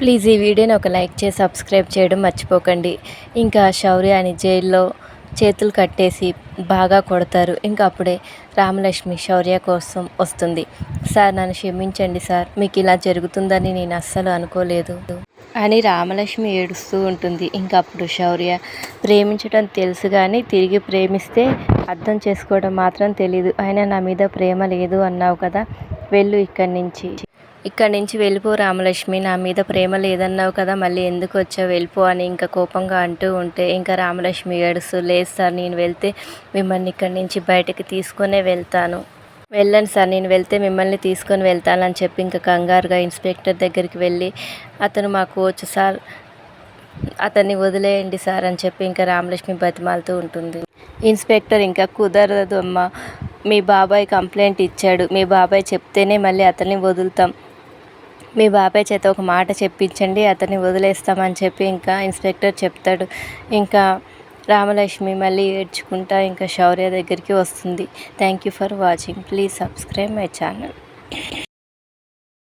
Please ఈ వీడియోని ఒక లైక్ చేసి సబ్స్క్రైబ్ చేయడం మర్చిపోకండి. ఇంకా శౌర్య అని జైల్లో చేతులు కట్టేసి బాగా కొడతారు. ఇంకా అప్పుడే రామలక్ష్మి శౌర్య కోసం వస్తుంది. సార్ నన్ను క్షమించండి సార్. మీకు ఇలా జరుగుతుందని నేను అస్సలు అనుకోలేదు. అని రామలక్ష్మి ఏడుస్తూ ఉంటుంది. ఇంకా అప్పుడు శౌర్య ప్రేమించడం తెలుసు కానీ తిరిగి ప్రేమిస్తే అర్థం చేసుకోవడం మాత్రం తెలీదు. అయినా నా మీద ప్రేమ లేదు అన్నావు కదా వెళ్ళు ఇక్కడి నుంచి. ఇక్కడి నుంచి వెళ్ళిపో రామలక్ష్మి నా మీద ప్రేమ లేదన్నావు కదా మళ్ళీ ఎందుకు వచ్చావు వెళ్ళిపో అని ఇంకా కోపంగా అంటూ ఉంటే ఇంకా రామలక్ష్మి ఏడుస్తూ లేదు సార్ నేను వెళ్తే మిమ్మల్ని ఇక్కడి నుంచి బయటకు తీసుకొనే వెళ్తాను. వెళ్ళండి సార్ నేను వెళ్తే మిమ్మల్ని తీసుకొని వెళ్తానని చెప్పి ఇంకా కంగారుగా ఇన్స్పెక్టర్ దగ్గరికి వెళ్ళి అతను మా కోచ్ సార్ అతన్ని వదిలేయండి సార్ అని చెప్పి ఇంకా రామలక్ష్మి బతిమాలుతూ ఉంటుంది. ఇన్స్పెక్టర్ ఇంకా కుదరదు అమ్మా మీ బాబాయ్ కంప్లైంట్ ఇచ్చాడు. మీ బాబాయ్ చెప్తేనే మళ్ళీ అతన్ని వదులుతాం. మీ బాబాయ్ చేత ఒక మాట చెప్పించండి అతన్ని వదిలేస్తామని చెప్పి ఇంకా ఇన్స్పెక్టర్ చెప్తాడు. ఇంకా రామలక్ష్మి మళ్ళీ ఏడ్చుకుంటా ఇంకా శౌర్య దగ్గరికి వస్తుంది. Thank you for watching please subscribe my channel